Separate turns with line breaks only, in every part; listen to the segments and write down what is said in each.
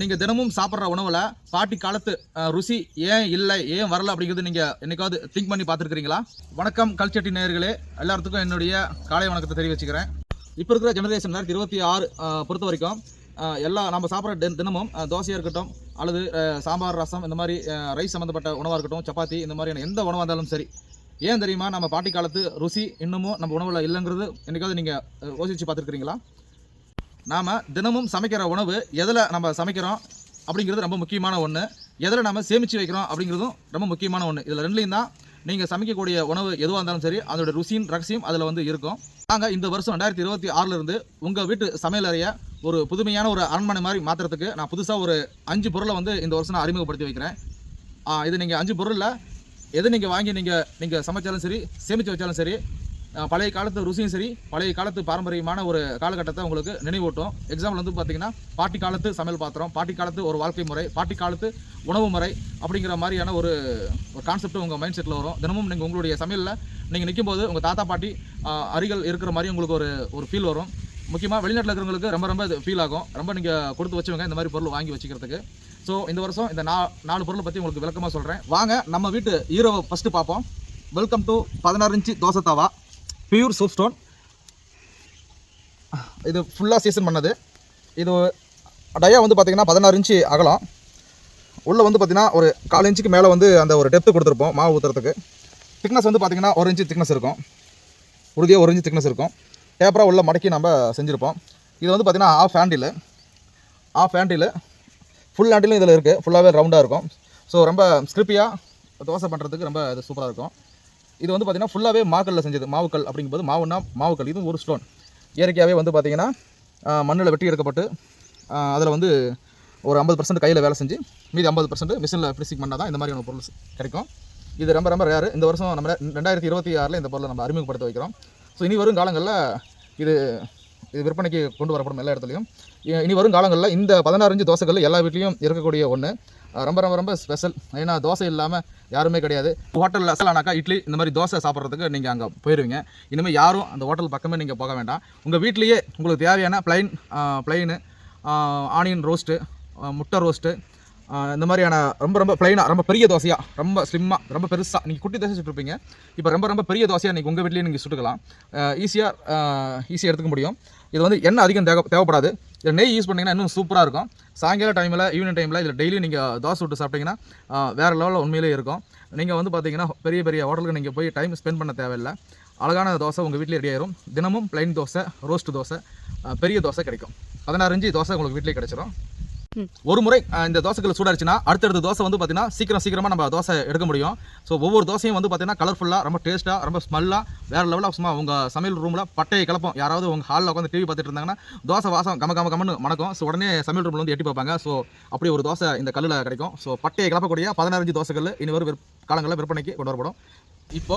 நீங்கள் தினமும் சாப்பிட்ற உணவில் பாட்டி காலத்து ருசி ஏன் இல்லை ஏன் வரல அப்படிங்கிறது நீங்கள் என்னைக்காவது திங்க் பண்ணி பார்த்துருக்கிறீங்களா? வணக்கம் கல்ச்சட்டி நேயர்களே. எல்லாத்துக்கும் என்னுடைய காலை வணக்கத்தை தெரிவிச்சுக்கிறேன். இப்போ இருக்கிற ஜெனரேஷன் ரெண்டாயிரத்தி இருபத்தி ஆறு பொறுத்த வரைக்கும் எல்லா நம்ம சாப்பிட்ற தினமும் தோசையாக இருக்கட்டும் அல்லது சாம்பார் ரசம் இந்த மாதிரி ரைஸ் சம்மந்தப்பட்ட உணவாக இருக்கட்டும் சப்பாத்தி இந்த மாதிரியான எந்த உணவாக இருந்தாலும் சரி. ஏன் தெரியுமா? நம்ம பாட்டி காலத்து ருசி இன்னமும் நம்ம உணவில் இல்லைங்கிறது என்னைக்காவது நீங்கள் யோசிச்சு பார்த்துருக்கிறீங்களா? நாம் தினமும் சமைக்கிற உணவு எதில் நம்ம சமைக்கிறோம் அப்படிங்கிறது ரொம்ப முக்கியமான ஒன்று எதில் நம்ம சேமித்து வைக்கிறோம் அப்படிங்கிறதும் ரொம்ப முக்கியமான ஒன்று இதில் ரெண்டுலேயும் தான் நீங்கள் சமைக்கக்கூடிய உணவு எதுவாக இருந்தாலும் சரி அதோட ருசியும் ரகசியம் அதில் வந்து இருக்கும். நாங்கள் இந்த வருஷம் ரெண்டாயிரத்தி இருபத்தி ஆறிலிருந்து உங்கள் வீட்டு சமையல் அறையை ஒரு புதுமையான ஒரு அரண்மனை மாதிரி மாற்றுறதுக்கு நான் புதுசாக ஒரு அஞ்சு பொருளை வந்து இந்த வருஷம் நான் அறிமுகப்படுத்தி வைக்கிறேன். இது நீங்கள் அஞ்சு பொருளில் எது நீங்கள் வாங்கி நீங்கள் நீங்கள் சமைச்சாலும் சரி சேமித்து வச்சாலும் சரி பழைய காலத்து ருசியும் சரி பழைய காலத்து பாரம்பரியமான ஒரு காலகட்டத்தை உங்களுக்கு நினைவூட்டும். எக்ஸாம்பிள் வந்து பார்த்தீங்கன்னா பாட்டி காலத்து சமையல் பாத்திரம் பாட்டி காலத்து ஒரு வாழ்க்கை முறை பாட்டி காலத்து உணவு முறை அப்படிங்கிற மாதிரியான ஒரு ஒரு கான்செப்ட் உங்கள் மைண்ட் செட்டில் வரும். தினமும் நீங்கள் உங்களுடைய சமையலில் நீங்கள் நிற்கும்போது உங்கள் தாத்தா பாட்டி அருகில் இருக்கிற மாதிரி உங்களுக்கு ஒரு ஒரு ஃபீல் வரும். முக்கியமாக வெளிநாட்டில் இருக்கிறவங்களுக்கு ரொம்ப ரொம்ப இது ஃபீல் ஆகும். ரொம்ப நீங்கள் கொடுத்து வச்சுவங்க இந்த மாதிரி பொருள் வாங்கி வச்சுக்கிறதுக்கு. ஸோ இந்த வருஷம் இந்த நா நாலு பொருளை பற்றி உங்களுக்கு விளக்கமாக சொல்கிறேன் வாங்க நம்ம வீட்டு ஹீரோவை ஃபஸ்ட்டு பார்ப்போம். வெல்கம் டு பதினாறு inch dosa tawa. Pure soap stone இது ஃபுல்லாக சீசன் பண்ணது. இது டயா வந்து பார்த்தீங்கன்னா பதினாறு இன்ச்சு அகலம். உள்ளே வந்து பார்த்திங்கன்னா ஒரு கால் இன்ச்சுக்கு மேலே வந்து அந்த ஒரு டெப்த்து கொடுத்துருப்போம் மாவு ஊற்றுறதுக்கு திக்னஸ் வந்து பார்த்தீங்கன்னா ஒரு இன்ச்சு திக்னஸ் இருக்கும். உறுதியாக ஒரு இன்ச்சு திக்னஸ் இருக்கும். டேப்பராக உள்ளே மடக்கி நம்ம செஞ்சுருப்போம். இது வந்து பார்த்திங்கன்னா half handle half handle full ஹேண்டிலும் இதில் இருக்குது ஃபுல்லாகவே ரவுண்டாக இருக்கும். ஸோ ரொம்ப ஸ்கிரிப்பியாக தோசை பண்ணுறதுக்கு ரொம்ப இது சூப்பராக இருக்கும். இது வந்து பார்த்திங்கன்னா ஃபுல்லாகவே மாக்கல்ல செஞ்சது. மாவுக்கல் அப்படிங்கும்போது மாவுன்னா மாவுக்கல். இது ஒரு ஸ்டோன் இயற்கையாகவே வந்து பார்த்திங்கன்னா மண்ணில் வெட்டி எடுக்கப்பட்டு அதில் வந்து ஒரு ஐம்பது பர்சன்ட் கையில் வேலை செஞ்சு மீதி ஐம்பது பர்சன்ட் மிஷினில் ஃபினிஷிங் பண்ணால் தான் இந்த மாதிரியான பொருள் கிடைக்கும். இது ரொம்ப ரொம்ப ரேரு இந்த வருஷம் நம்ம ரெண்டாயிரத்தி இருபத்தி ஆறில் இந்த பொருளை நம்ம அறிமுகப்படுத்த வைக்கிறோம். ஸோ இனி வரும் காலங்களில் இது இது விற்பனைக்கு கொண்டு வரப்படும் எல்லா இடத்துலையும். இனி வரும் காலங்களில் இந்த பதினாறு இன்ச்சு தோசைகள் எல்லா வீட்லேயும் இருக்கக்கூடிய ஒன்று ரொம்ப ரொம்ப ரொம்ப ஸ்பெஷல் ஏன்னா தோசை இல்லாமல் யாருமே கிடையாது. ஹோட்டலில் அசலானாக்கா இட்லி இந்த மாதிரி தோசை சாப்பிட்றதுக்கு நீங்கள் அங்கே போயிடுவீங்க இனிமேல் யாரும் அந்த ஹோட்டல் பக்கமே நீங்கள் போக வேண்டாம். உங்கள் வீட்லேயே உங்களுக்கு தேவையான ப்ளைன் ப்ளைனு ஆனியன் ரோஸ்ட்டு முட்டை ரோஸ்ட்டு இந்த மாதிரியான ரொம்ப ரொம்ப ப்ளைனாக ரொம்ப பெரிய தோசையாக ரொம்ப ஸ்லிம்மாக ரொம்ப பெருசாக நீங்கள் குட்டி தோசை சுட்டுருப்பீங்க இப்போ ரொம்ப ரொம்ப பெரிய தோசையாக நீங்கள் உங்கள் வீட்லேயே நீங்கள் சுட்டுக்கலாம். ஈஸியாக ஈஸியாக எடுத்துக்க முடியும். இது வந்து எண்ணெய் அதிகம் தேவை தேவைப்படாது. இதில் நெய் யூஸ் பண்ணிங்கன்னா இன்னும் சூப்பராக இருக்கும். சாயங்கால டைமில் ஈவினிங் டைமில் இதில் டெய்லி நீங்கள் தோசை விட்டு சாப்பிட்டீங்கன்னா வேறு லெவலில் உண்மையிலே இருக்கும். நீங்கள் வந்து பார்த்தீங்கன்னா பெரிய பெரிய ஹோட்டலுக்கு நீங்கள் போய் டைம் ஸ்பெண்ட் பண்ண தேவையில்லை. அழகான தோசை உங்கள் வீட்டிலே ரெடி ஆயிரும். தினமும் ப்ளைன் தோசை ரோஸ்ட் தோசை பெரிய தோசை கிடைக்கும். பதினாறு இஞ்சி தோசை உங்களுக்கு வீட்டிலே கிடச்சிரும். ஒரு முறை இந்த தோசைகள் சூடாச்சுன்னா அடுத்தடுத்த தோசை வந்து பார்த்தீங்கன்னா சீக்கிரம் சீக்கிரமாக நம்ம தோசை எடுக்க முடியும். ஸோ ஒவ்வொரு தோசையும் வந்து பார்த்தீங்கன்னா கலர்ஃபுல்லாக ரொம்ப டேஸ்ட்டாக ரொம்ப ஸ்மெல்லாக வேறு லெவலில் சும்மா உங்கள் சமையல் ரூமில் பட்டையை கிளப்போம் யாராவது உங்கள் ஹாலில் உட்காந்து டிவி பார்த்துட்டு இருந்தாங்கன்னா தோசை வாசம் கம கம கமன்னு மணக்கும். ஸோ உடனே சமையல் ரூமில் வந்து எட்டி பார்ப்பாங்க. ஸோ அப்படி ஒரு தோசை இந்த கல்லில் கிடைக்கும். ஸோ பட்டையை கிளப்பக்கூடிய பதினஞ்சு தோசைகள் இனி வரும் காலங்களில் விற்பனைக்கு கொண்டு வரப்படும். இப்போ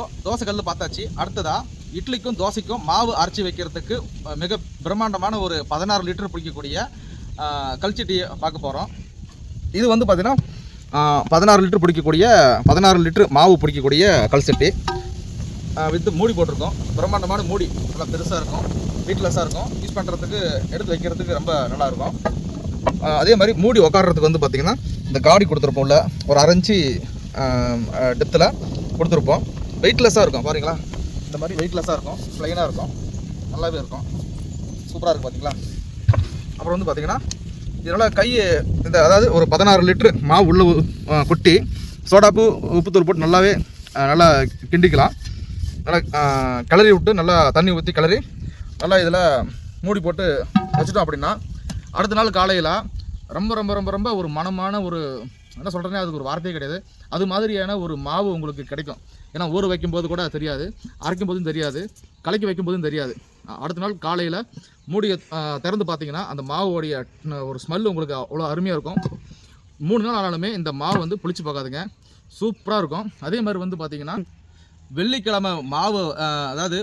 கல் பார்த்தாச்சு. அடுத்ததாக இட்லிக்கும் தோசைக்கும் மாவு அரைச்சி வைக்கிறதுக்கு மிக பிரம்மாண்டமான ஒரு பதினாறு லிட்டர் பிடிக்கக்கூடிய அஹ், கல்சட்டியை பார்க்க போகிறோம் இது வந்து பார்த்திங்கன்னா பதினாறு லிட்டர் பிடிக்கக்கூடிய பதினாறு லிட்டர் மாவு பிடிக்கக்கூடிய கல்சட்டி. வித்து மூடி போட்டிருக்கோம். பிரம்மாண்டமான மூடி. நல்லா பெருசாக இருக்கும். வீட்லெஸ்ஸாக இருக்கும். யூஸ் பண்ணுறதுக்கு எடுத்து வைக்கிறதுக்கு ரொம்ப நல்லாயிருக்கும் அதே மாதிரி மூடி உக்காடுறதுக்கு வந்து பார்த்திங்கன்னா இந்த காடி கொடுத்துருப்போம் உள்ள ஒரு அரைஞ்சி டெப்த்தில் கொடுத்துருப்போம். வெயிட்லெஸ்ஸாக இருக்கும் பாருங்களா இந்த மாதிரி வெயிட்லெஸ்ஸாக இருக்கும். ப்ளைனாக இருக்கும். நல்லாவே இருக்கும். சூப்பராக இருக்கும் பார்த்தீங்களா அப்புறம் வந்து பார்த்தீங்கன்னா இதனால் கை இந்த அதாவது ஒரு பதினாறு லிட்ரு மாவு உள்ள கொட்டி சோடாப்பு உப்புத்தூள் போட்டு நல்லாவே நல்லா கிண்டிக்கலாம். நல்லா கிளறி விட்டு நல்லா தண்ணி ஊற்றி கிளறி நல்லா இதில் மூடி போட்டு வச்சுட்டோம் அப்படின்னா அடுத்த நாள் காலையில் ரொம்ப ரொம்ப ரொம்ப ரொம்ப ஒரு மனமான ஒரு என்ன சொல்கிறேன்னா அதுக்கு ஒரு வார்த்தையே கிடையாது. அது மாதிரியான ஒரு மாவு உங்களுக்கு கிடைக்கும். ஏன்னா ஊற வைக்கும்போது கூட தெரியாது அரைக்கும் போதும் தெரியாது கலக்கி வைக்கும்போதும் தெரியாது. அடுத்த நாள் காலையில் மூடியை திறந்து பார்த்தீங்கன்னா அந்த மாவோடைய ஒரு ஸ்மெல் உங்களுக்கு அவ்வளோ அருமையாக இருக்கும். மூணு நாள் ஆனாலுமே இந்த மாவு வந்து புளிச்சு பார்க்காதுங்க சூப்பராக இருக்கும். அதே மாதிரி வந்து பார்த்தீங்கன்னா வெள்ளிக்கிழமை மாவு அதாவது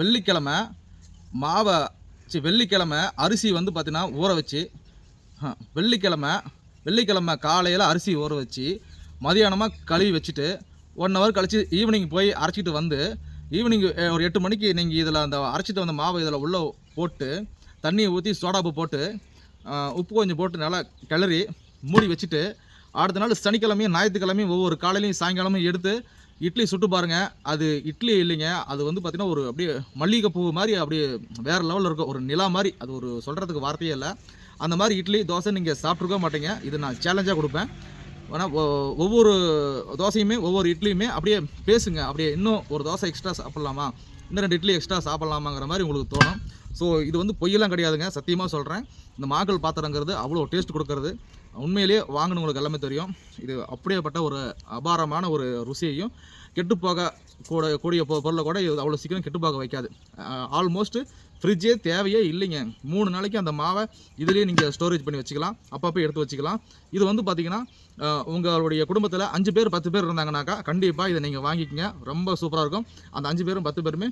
வெள்ளிக்கிழமை மாவை சி வெள்ளிக்கிழமை அரிசி வந்து பார்த்திங்கன்னா ஊற வச்சு வெள்ளிக்கிழமை வெள்ளிக்கிழமை காலையில் அரிசி ஊற வச்சு மதியானமாக கழுவி வச்சுட்டு ஒன் ஹவர் கழித்து ஈவினிங் போய் அரைச்சிட்டு வந்து ஈவினிங் eh, ஒரு எட்டு மணிக்கு நீங்கள் இதில் அந்த அரைச்சிட்டு வந்த மாவை இதில் உள்ளே போட்டு தண்ணியை ஊற்றி சோடாப்பு போட்டு உப்பு கொஞ்சம் போட்டு நல்லா கிளறி மூடி வச்சுட்டு அடுத்த நாள் சனிக்கிழமையும் ஞாயிற்றுக்கிழமையும் ஒவ்வொரு காலையிலையும் சாயங்காலமும் எடுத்து இட்லி சுட்டு பாருங்கள் அது இட்லி இல்லைங்க. அது வந்து பார்த்திங்கன்னா ஒரு அப்படியே மல்லிகைப்பூ மாதிரி அப்படியே வேறு லெவலில் இருக்கும். ஒரு நிலா மாதிரி. அது ஒரு சொல்கிறதுக்கு வார்த்தையே இல்லை. அந்த மாதிரி இட்லி தோசை நீங்கள் சாப்பிட்ருக்க மாட்டீங்க. இது நான் சேலஞ்சாக கொடுப்பேன். ஆனால் ஒவ்வொரு தோசையுமே ஒவ்வொரு இட்லியுமே அப்படியே பேசுங்க. அப்படியே இன்னும் ஒரு தோசை எக்ஸ்ட்ரா சாப்பிட்லாமா? இன்னும் ரெண்டு இட்லி எக்ஸ்ட்ரா சாப்பிட்லாமாங்கிற மாதிரி உங்களுக்கு தோணும். ஸோ இது வந்து பொய்யெல்லாம் கிடையாதுங்க. சத்தியமாக சொல்கிறேன் இந்த மாக்கள் பாத்திரங்கிறது அவ்வளோ டேஸ்ட் கொடுக்கறது. உண்மையிலேயே வாங்கினவங்களுக்கு எல்லாமே தெரியும். இது அப்படியேப்பட்ட ஒரு அபாரமான ஒரு ருசியையும் கெட்டுப்போக கூட கூடிய பொ- பொருளை கூட இது அவ்வளோ சீக்கிரம் கெட்டுப்போக வைக்காது. ஆல்மோஸ்ட் ஃப்ரிட்ஜே தேவையே இல்லைங்க. மூணு நாளைக்கு அந்த மாவை இதுலேயே நீங்கள் ஸ்டோரேஜ் பண்ணி வச்சுக்கலாம். அப்பப்போ எடுத்து வச்சுக்கலாம். இது வந்து பார்த்தீங்கன்னா உங்களுடைய குடும்பத்தில் அஞ்சு பேர் பத்து பேர் இருந்தாங்கனாக்கா கண்டிப்பாக இதை நீங்கள் வாங்கிக்கங்க. ரொம்ப சூப்பராக இருக்கும். அந்த அஞ்சு பேரும் பத்து பேருமே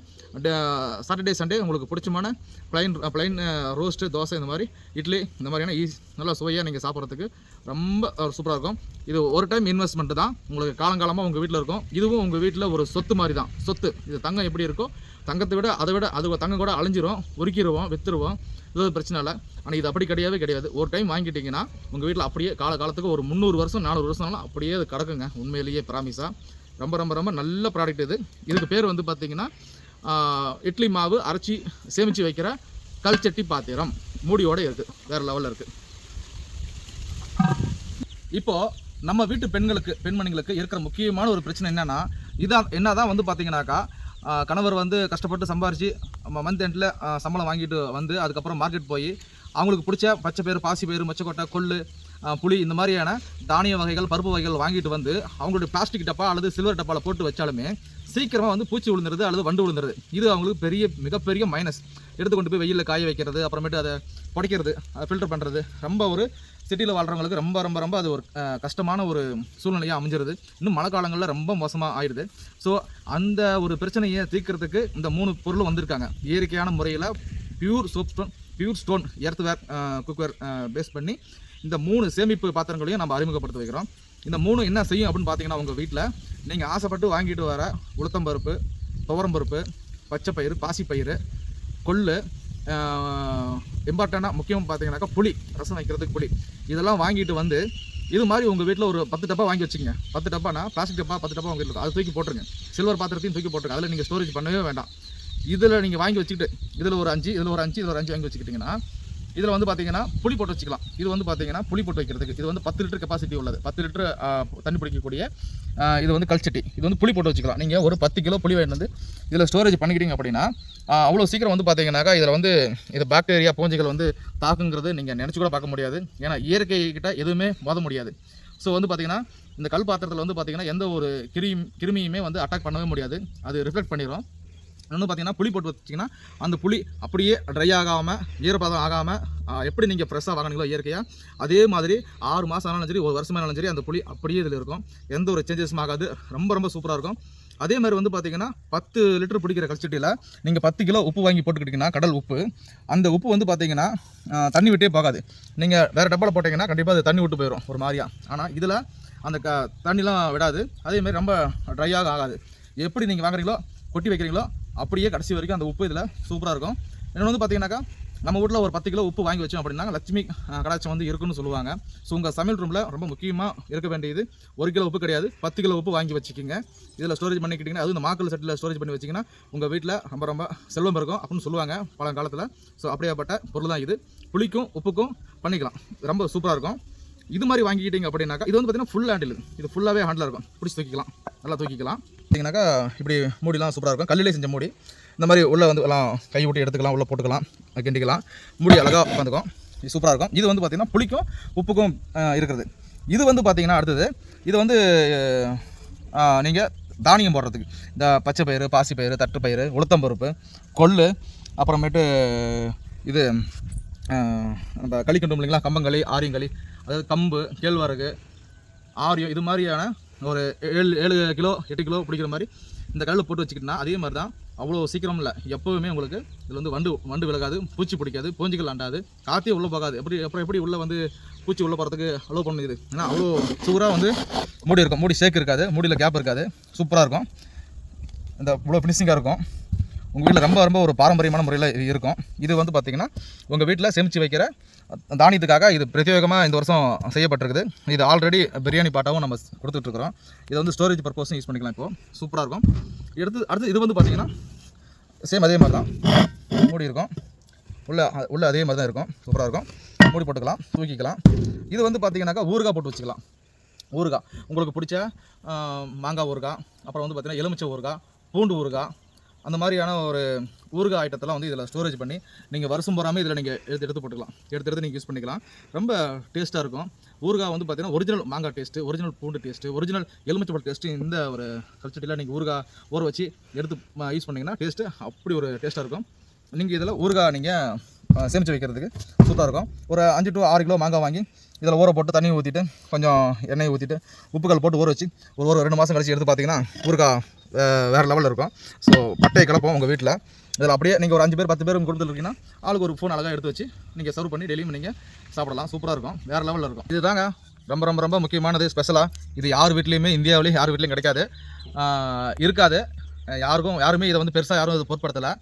சாட்டர்டே சண்டே உங்களுக்கு பிடிச்சமான ப்ளைன் ப்ளைன் ரோஸ்ட்டு தோசை இந்த மாதிரி இட்லி இந்த மாதிரியான ஈஸி நல்லா சுவையாக நீங்கள் சாப்பிட்றதுக்கு ரொம்ப சூப்பராக இருக்கும். இது ஒரு டைம் இன்வெஸ்ட்மெண்ட் தான். உங்களுக்கு காலங்காலமாக உங்கள் வீட்டில் இருக்கும். இதுவும் உங்கள் வீட்டில் ஒரு சொத்து மாதிரி தான். சொத்து. இது தங்கம் எப்படி இருக்கோ தங்கத்தை விட அதை விட அது தங்கம் கூட அழிஞ்சிரும் உருக்கிடுவோம் வித்துருவோம். இது ஒரு பிரச்சனை இல்லை ஆனால் இது அப்படி கிடையவே கிடையாது. ஒரு டைம் வாங்கிட்டீங்கன்னா உங்கள் வீட்டில் அப்படியே கால காலத்துக்கு ஒரு முந்நூறு வருஷம் நானூறு வருஷம்னாலும் அப்படியே அது கிடக்குங்க. உண்மையிலேயே ப்ராமிஸாக ரொம்ப ரொம்ப ரொம்ப நல்ல ப்ராடக்ட் இது. இதுக்கு பேர் வந்து பார்த்திங்கன்னா இட்லி மாவு அரைச்சி சேமித்து வைக்கிற கல்ச்சட்டி பாத்திரம். மூடியோடு இருக்குது வேறு லெவலில் இருக்குது இப்போது நம்ம வீட்டு பெண்களுக்கு பெண்மணிகளுக்கு இருக்கிற முக்கியமான ஒரு பிரச்சனை என்னென்னா இதான் என்னதான் வந்து பார்த்தீங்கன்னாக்கா கணவர் வந்து கஷ்டப்பட்டு சம்பாரித்து மந்த் எண்டில் சம்பளம் வாங்கிட்டு வந்து அதுக்கப்புறம் மார்க்கெட் போய் அவங்களுக்கு பிடிச்ச பச்சை பயிறு பாசி பயிறு மொச்சக்கொட்டை கொள்ளு புளி இந்த மாதிரியான தானிய வகைகள் பருப்பு வகைகள் வாங்கிட்டு வந்து அவங்களுடைய பிளாஸ்டிக் டப்பா அல்லது சில்வர் டப்பாவில் போட்டு வச்சாலுமே சீக்கிரமாக வந்து பூச்சி விழுந்துருது அல்லது வண்டு விழுந்துருது. இது அவங்களுக்கு பெரிய மிகப்பெரிய மைனஸ் எடுத்து கொண்டு போய் வெயிலில் காய வைக்கிறது அப்புறமேட்டு அதை புடைக்கிறது அதை ஃபில்டர் பண்ணுறது ரொம்ப ஒரு சிட்டியில் வாழ்கிறவங்களுக்கு ரொம்ப ரொம்ப ரொம்ப அது ஒரு கஷ்டமான ஒரு சூழ்நிலையாக அமைஞ்சிருது. இன்னும் மழை காலங்களில் ரொம்ப மோசமாக ஆயிடுது ஸோ அந்த ஒரு பிரச்சனையை தீர்க்கறதுக்கு இந்த மூணு பொருளும் வந்திருக்காங்க. இயற்கையான முறையில் pure soap stone pure stone earthware cookware base பண்ணி இந்த மூணு சேமிப்பு பாத்திரங்களையும் நம்ம அறிமுகப்படுத்த வைக்கிறோம். இந்த மூணு என்ன செய்யும் அப்படின்னு பார்த்தீங்கன்னா உங்கள் வீட்டில் நீங்கள் ஆசைப்பட்டு வாங்கிட்டு வர உளுத்தம்பருப்பு துவரம்பருப்பு பச்சைப்பயிறு பாசிப்பயிறு கொள்ளு இம்பார்ட்டண்டாக முக்கியம் பார்த்தீங்கன்னாக்கா புளி ரசம் வைக்கிறதுக்கு புளி. இதெல்லாம் வாங்கிட்டு வந்து இது மாதிரி உங்கள் வீட்டில் ஒரு பத்து டப்பா வாங்கி வச்சுங்க பத்து டப்பானா பிளாஸ்டிக் டப்பா பத்து டப்பா உங்கள் வீட்டில் அதை தூக்கி போட்டுருங்க. சில்வர் பாத்திரத்தையும் தூக்கி போட்டுருங்க. அதில் நீங்கள் ஸ்டோரேஜ் பண்ணவே வேண்டாம். இதில் நீங்கள் வாங்கி வச்சுக்கிட்டு இதில் ஒரு அஞ்சு இதில் ஒரு அஞ்சு இதில் ஒரு அஞ்சு வாங்கி வச்சுக்கிட்டிங்கன்னா இதில் வந்து பார்த்தீங்கன்னா புளி போட்டு வச்சுக்கலாம். இது வந்து பார்த்தீங்கன்னா புளி போட்டு வைக்கிறதுக்கு. இது வந்து பத்து லிட்டர் கெப்பாசிட்டி உள்ளது. பத்து லிட்டர் தண்ணி பிடிக்கக்கூடிய இது வந்து கல்ச்சட்டி இது வந்து புளி போட்டு வச்சுக்கலாம். நீங்கள் ஒரு பத்து கிலோ புளி வாங்கிட்டு வந்து இதில் ஸ்டோரேஜ் பண்ணிக்கிட்டீங்க அப்படின்னா அவ்வளோ சீக்கிரம் வந்து பார்த்தீங்கன்னாக்கா இதில் வந்து இது பாக்டீரியா பூஞ்சைகள் வந்து தாக்குங்கிறது நீங்கள் நினச்சி கூட பார்க்க முடியாது. ஏன்னா இயற்கைக்கிட்ட எதுவுமே மோத முடியாது. ஸோ வந்து பார்த்திங்கன்னா இந்த கல் பாத்திரத்தில் வந்து பார்த்தீங்கன்னா எந்த ஒரு கிருமி கிருமியுமே வந்து அட்டாக் பண்ணவே முடியாது. அது ரிஃப்ளெக்ட் பண்ணிடும் இன்னும் பார்த்தீங்கன்னா புளி போட்டு வச்சிங்கன்னா அந்த புளி அப்படியே ட்ரை ஆகாமல் ஈரப்பதம் ஆகாமல் எப்படி நீங்கள் ஃப்ரெஷ்ஷாக வாங்கினீங்களோ இயற்கையாக அதே மாதிரி ஆறு மாதம் ஆனாலும் சரி ஒரு வருஷம் ஆனாலும் சரி அந்த புளி அப்படியே இதில் இருக்கும். எந்த ஒரு சேஞ்சஸும் ஆகாது. ரொம்ப ரொம்ப சூப்பராக இருக்கும். அதே மாதிரி வந்து பார்த்தீங்கன்னா பத்து லிட்டர் பிடிக்கிற கல்ச்சட்டியில் நீங்கள் பத்து கிலோ உப்பு வாங்கி போட்டுக்கிட்டிங்கன்னா கடல் உப்பு அந்த உப்பு வந்து பார்த்தீங்கன்னா தண்ணி விட்டே போகாது. நீங்கள் வேறு டப்பாவில் போட்டிங்கன்னா கண்டிப்பாக அது தண்ணி விட்டு போயிடும் ஒரு மாதிரியா. ஆனால் இதில் அந்த க தண்ணிலாம் விடாது. அதேமாதிரி ரொம்ப ட்ரையாக ஆகாது. எப்படி நீங்கள் வாங்குறீங்களோ கொட்டி வைக்கிறீங்களோ அப்படியே கடைசி வரைக்கும் அந்த உப்பு இதில் சூப்பராக இருக்கும். இன்னொன்று வந்து பார்த்தீங்கன்னாக்கா நம்ம வீட்டில் ஒரு பத்து கிலோ உப்பு வாங்கி வச்சோம் அப்படின்னா லட்சுமி கடாச்சம் கடாட்சம் வந்து இருக்குன்னு சொல்லுவாங்க. ஸோ உங்கள் சமையல் ரூமில் ரொம்ப முக்கியமாக இருக்க வேண்டியது ஒரு கிலோ உப்பு கிடையாது. பத்து கிலோ உப்பு வாங்கி வச்சுக்கிங்க. இதில் ஸ்டோரேஜ் பண்ணிக்கிட்டிங்கன்னா அதுவும் இந்த மாக்கல் செட்டில் ஸ்டோரேஜ் பண்ணி வச்சிங்கன்னா உங்கள் வீட்டில் ரொம்ப ரொம்ப செல்வம் இருக்கும் அப்படின்னு சொல்லுவாங்க பழங்காலத்தில். ஸோ அப்படியாப்பட்ட பொருள் தான் இது. புளிக்கும் உப்புக்கும் பண்ணிக்கலாம். ரொம்ப சூப்பராக இருக்கும். இது மாதிரி வாங்கிக்கிட்டீங்க அப்படின்னாக்கா இது வந்து பார்த்தீங்கன்னா ஃபுல் ஹேண்டில் இது ஃபுல்லாகவே ஹேண்டில் இருக்கும். பிடிச்சி தூக்கிக்கலாம். நல்லா தூக்கிக்கலாம். பார்த்தீங்கன்னாக்கா இப்படி மூடிலாம் சூப்பராக இருக்கும். கல்லிலே செஞ்ச மூடி. இந்த மாதிரி உள்ளே வந்து எல்லாம் கை விட்டு எடுத்துக்கலாம் உள்ளே போட்டுக்கலாம் கிண்டிக்கலாம். மூடி அழகாக உட்காந்துக்கும். இது சூப்பராக இருக்கும். இது வந்து பார்த்திங்கன்னா புளிக்கும் உப்புக்கும் இருக்கிறது. இது வந்து பார்த்திங்கன்னா அடுத்தது இது வந்து நீங்கள் தானியம் போடுறதுக்கு. இந்த பச்சை பயிறு பாசி பயிறு தட்டு பயிறு உளுத்தம்பருப்பு கொள்ளு அப்புறமேட்டு இது அந்த நம்ம களி கிண்டும் இல்லைங்களா கம்பங்களி ஆரியங்களி அதாவது கம்பு கேழ்வரகு ஆரியம் இது மாதிரியான ஒரு ஏழு ஏழு கிலோ எட்டு கிலோ பிடிக்கிற மாதிரி இந்த கடலில் போட்டு வச்சுக்கிட்டா அதே மாதிரி தான் அவ்வளோ சீக்கிரம் இல்லை. எப்போவுமே உங்களுக்கு இதில் வந்து வண்டு வண்டு விலகாது பூச்சி பிடிக்காது பூஞ்சிகள் அண்டாது காற்றே உள்ளே போகாது. எப்படி அப்புறம் எப்படி உள்ளே வந்து பூச்சி உள்ளே போகிறதுக்கு அலோவ் பண்ணுது? ஏன்னா அவ்வளோ சூப்பராக வந்து மூடி இருக்கும். மூடி ஷேக் இருக்காது மூடியில் கேப் இருக்காது. சூப்பராக இருக்கும். இந்த இவ்வளோ ஃபினிஷிங்காக இருக்கும். உங்கள் வீட்டில் ரொம்ப ரொம்ப ஒரு பாரம்பரியமான முறையில் இருக்கும். இது வந்து பார்த்தீங்கன்னா உங்கள் வீட்டில் சேமித்து வைக்கிற தானியத்துக்காக இது பிரத்யேகமாக இந்த வருஷம் செய்யப்பட்டிருக்குது. இது ஆல்ரெடி பிரியாணி பாட்டாவும் நம்ம கொடுத்துட்ருக்குறோம் இதை வந்து ஸ்டோரேஜ் பர்பஸும் யூஸ் பண்ணிக்கலாம் இப்போது சூப்பராக இருக்கும். எடுத்து அடுத்து இது வந்து பார்த்திங்கன்னா சேம் அதே மாதிரி தான் மூடி இருக்கும். உள்ள உள்ள அதே மாதிரி தான் இருக்கும். சூப்பராக இருக்கும். மூடி போட்டுக்கலாம் தூக்கிக்கலாம். இது வந்து பார்த்திங்கனாக்கா ஊறுகாய் போட்டு வச்சுக்கலாம். ஊறுகாய். உங்களுக்கு பிடிச்ச மாங்காய் ஊறுகாய் அப்புறம் வந்து பார்த்திங்கன்னா எலுமிச்சை ஊறுகாய் பூண்டு ஊறுகாய் அந்த மாதிரியான ஒரு ஊறுகாய் ஐட்டத்தெல்லாம் வந்து இதில் ஸ்டோரேஜ் பண்ணி நீங்கள் வருஷம் போகாமல் இதில் நீங்கள் எடுத்து எடுத்து போட்டுக்கலாம். எடுத்து எடுத்து நீங்கள் யூஸ் பண்ணிக்கலாம். ரொம்ப டேஸ்ட்டாக இருக்கும். ஊறுகாய் வந்து பார்த்தீங்கன்னா ஒரிஜினல் மாங்காய் டேஸ்ட்டு ஒரிஜினல் பூண்டு டேஸ்ட்டு ஒரிஜினல் எலுமிச்சப்பழம் டேஸ்ட்டு இந்த ஒரு கல்ச்சட்டியில் நீங்கள் ஊறுகாய் ஊற வச்சு எடுத்து யூஸ் பண்ணிங்கன்னா டேஸ்ட்டு அப்படி ஒரு டேஸ்ட்டாக இருக்கும். நீங்கள் இதில் ஊறுகாய் நீங்கள் சேமித்து வைக்கிறதுக்கு சூப்பராக இருக்கும். ஒரு அஞ்சு டு ஆறு கிலோ மாங்காய் வாங்கி இதில் ஊற போட்டு தண்ணி ஊற்றிட்டு கொஞ்சம் எண்ணெய் ஊற்றிட்டு உப்புக்கள் போட்டு ஊற வச்சு ஒரு ஒரு ரெண்டு மாதம் கழிச்சு எடுத்து பார்த்தீங்கன்னா ஊறுகாய் வேறு லெவலில் இருக்கும். ஸோ பட்டையை கிளப்போம் உங்கள் வீட்டில் இதில் அப்படியே நீங்கள் ஒரு அஞ்சு பேர் பத்து பேர் உங்கள் கொடுத்துருக்கீங்கன்னா இருக்கீங்கன்னா ஆளுக்கு ஒரு ஃபோன் அழகாக எடுத்து வச்சு நீங்கள் சர்வ் பண்ணி டெய்லியும் நீங்கள் சாப்பிடலாம். சூப்பராக இருக்கும். வேறு லெவலில் இருக்கும். இதுதாங்க ரொம்ப ரொம்ப ரொம்ப முக்கியமானது ஸ்பெஷலாக இது யார் வீட்லேயுமே இந்தியாவிலேயும் யார் வீட்லேயும் கிடைக்காது. இருக்காது. யாருக்கும் யாருமே இதை வந்து பெருசாக யாரும் இதை பொருட்படுத்தலை.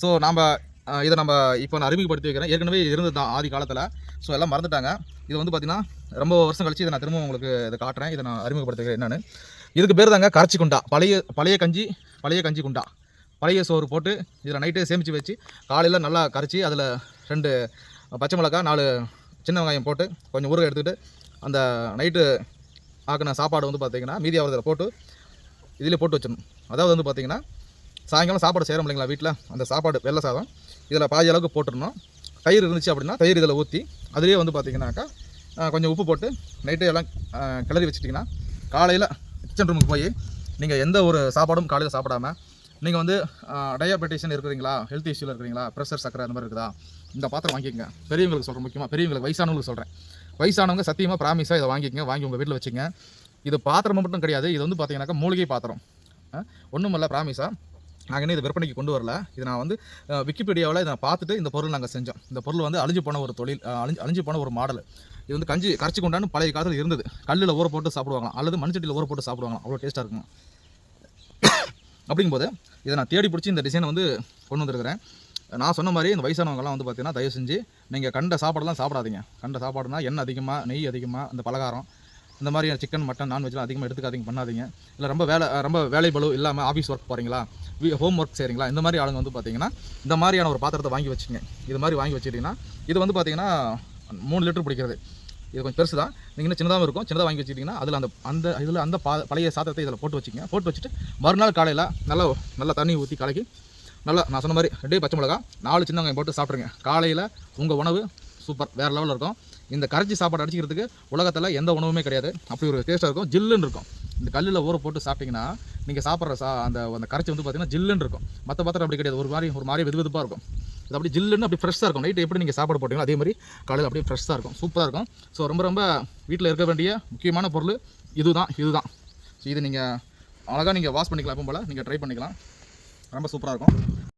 ஸோ நாம் இதை நம்ம இப்போ நான் அறிமுகப்படுத்தி வைக்கிறேன் ஏற்கனவே இருந்தது தான் ஆதி காலத்தில். ஸோ எல்லாம் மறந்துட்டாங்க. இது வந்து பார்த்திங்கன்னா ரொம்ப வருஷம் கழிச்சு இதை நான் திரும்ப உங்களுக்கு இதை காட்டுறேன். இதை நான் அறிமுகப்படுத்துகிறேன் என்னென்னு. இதுக்கு பேர் தாங்க கரைச்சி குண்டா. பழைய பழைய கஞ்சி பழைய கஞ்சி குண்டா. பழைய சோறு போட்டு இதில் நைட்டே சேமித்து வச்சு காலையில் நல்லா கரைச்சி அதில் ரெண்டு பச்சை மிளகாய் நாலு சின்ன வெங்காயம் போட்டு கொஞ்சம் ஊறுகாய் எடுத்துக்கிட்டு அந்த நைட்டு ஆக்கின சாப்பாடு வந்து பார்த்திங்கன்னா மீதி அவரதில் போட்டு இதில் போட்டு வச்சிடணும். அதாவது வந்து பார்த்தீங்கன்னா சாயங்காலம் சாப்பாடு செய்கிறோம் இல்லைங்களா வீட்டில்? அந்த சாப்பாடு வெள்ளை சாதம் இதில் பாதி அளவுக்கு போட்டுருணும் தயிர் இருந்துச்சு அப்படின்னா தயிர் இதில் ஊற்றி அதுலேயே வந்து பார்த்திங்கனாக்கா கொஞ்சம் உப்பு போட்டு நைட்டு எல்லாம் கிளறி வச்சுட்டிங்கன்னா காலையில் கிச்சன் ரூமுக்கு போய் நீங்கள் எந்த ஒரு சாப்பாடும் காலையில் சாப்பிடாம நீங்கள் வந்து டயபெட்டிஷன் இருக்கிறீங்களா ஹெல்த் இஷ்யூவில் இருக்கிறீங்களா ப்ரெஷர் சக்கரை அந்த மாதிரி இருக்குதா இந்த பாத்திரம் வாங்கிக்கங்க. பெரியவங்களுக்கு சொல்கிறேன் முக்கியமாக பெரியவங்களுக்கு வயசானவங்களுக்கு சொல்கிறேன் வயசானவங்க சத்தியமாக ப்ராமிஸாக இதை வாங்கிக்கங்க வாங்கி உங்கள் வீட்டில் வச்சுங்க. இது பாத்திரம் மட்டும் கிடையாது இது வந்து பார்த்தீங்கன்னாக்கா மூலிகை பாத்திரம். ஒன்றும் இல்லை ப்ராமிஸாக நாங்கள் இன்னும் இதை விற்பனைக்கு கொண்டு வரல. இது நான் வந்து விக்கிபீடியாவில் இதை நான் பார்த்துட்டு இந்த பொருள் நாங்கள் செஞ்சோம். இந்த பொருள் வந்து அழிஞ்சு போன ஒரு தொழில் அழிஞ்சு அழிஞ்சு போன ஒரு மாடல். இது வந்து கஞ்சி கரைச்சி கொண்டான்னு பழைய காலத்தில் இருந்தது. கல்லில் ஊற போட்டு சாப்பிடுவாங்களாம். அல்லது மண்சட்டியில் ஊற போட்டு சாப்பிடுவாங்களாம். அவ்வளோ டேஸ்ட்டாக இருக்கும்? அப்படிங்கும்போது இதை நான் தேடி பிடிச்சி இந்த டிசைனை வந்து கொண்டு வந்திருக்கிறேன். நான் சொன்ன மாதிரி இந்த வயசானவங்கலாம் வந்து பார்த்தீங்கன்னா தயவு செஞ்சு நீங்கள் கண்ட சாப்பாடெல்லாம் சாப்பிடாதீங்க. கண்ட சாப்பாடுனா எண்ணெய் அதிகமாக நெய் அதிகமாக இந்த பலகாரம். இந்த மாதிரி சிக்கன் மட்டன் நான்வெஜ்லாம் அதிகமாக எடுத்துக்காதீங்க பண்ணாதீங்க. இல்லை ரொம்ப வேலை ரொம்ப வேலை பளு இல்லாமல் ஆஃபீஸ் ஒர்க் போகிறீங்களா ஹோம் ஒர்க் செய்கிறீங்களா இந்த மாதிரி ஆளுங்க வந்து பார்த்தீங்கன்னா இந்த மாதிரியான ஒரு பாத்திரத்தை வாங்கி வச்சுங்க இது மாதிரி வாங்கி வச்சுட்டிங்கன்னா இது வந்து பார்த்தீங்கன்னா மூணு லிட்டர் பிடிக்கிறது. இது கொஞ்சம் பெருசு தான் நீங்கள் இன்னும் சின்னதாகவும் இருக்கும். சின்னதாக வாங்கி வச்சுக்கிட்டிங்கன்னா அதில் அந்த அந்த இதில் அந்த பா பழைய சாதத்தை இதில் போட்டு வச்சுக்கங்க. போட்டு வச்சுட்டு மறுநாள் காலையில் நல்லா நல்லா தண்ணி ஊற்றி கலக்கி நல்லா நான் சொன்ன மாதிரி ரெண்டே பச்சை மிளகா நாலு சின்ன வெங்காயம் போட்டு சாப்பிட்ருங்க காலையில் உங்கள் உணவு சூப்பர். வேறு லெவலில் இருக்கும். இந்த கரைச்சி சாப்பாடு அடிச்சிக்கிறதுக்கு உலகத்தில் எந்த உணவுமே கிடையாது. அப்படி ஒரு டேஸ்ட்டாக இருக்கும். ஜில்லுன்னு இருக்கும். இந்த கல்லில் ஊற போட்டு சாப்பிட்டிங்கன்னா நீங்கள் சாப்பிட்ற சா அந்த அந்த கரைச்சி வந்து பார்த்தீங்கன்னா ஜில்லுன்னு இருக்கும். மற்ற பாத்திரம் அப்படி கிடையாது. ஒரு மாதிரி ஒரு மாதிரி வெது வெதுப்பாக இருக்கும். இது அப்படி ஜில்லுன்னு அப்படி ஃப்ரெஷ்ஷாக இருக்கும். நைட்டு எப்படி நீங்கள் சாப்பாடு போட்டிங்களோ அதே மாதிரி காலையில் அப்படியே ஃப்ரெஷ்ஷாக இருக்கும். சூப்பராக இருக்கும். ஸோ ரொம்ப ரொம்ப வீட்டில் இருக்க வேண்டிய முக்கியமான பொருள் இதுதான் இதுதான். ஸோ இது நீங்கள் அழகாக நீங்கள் வாஷ் பண்ணிக்கலாம். எப்போ போல் நீங்கள் ட்ரை பண்ணிக்கலாம். ரொம்ப சூப்பராக இருக்கும்.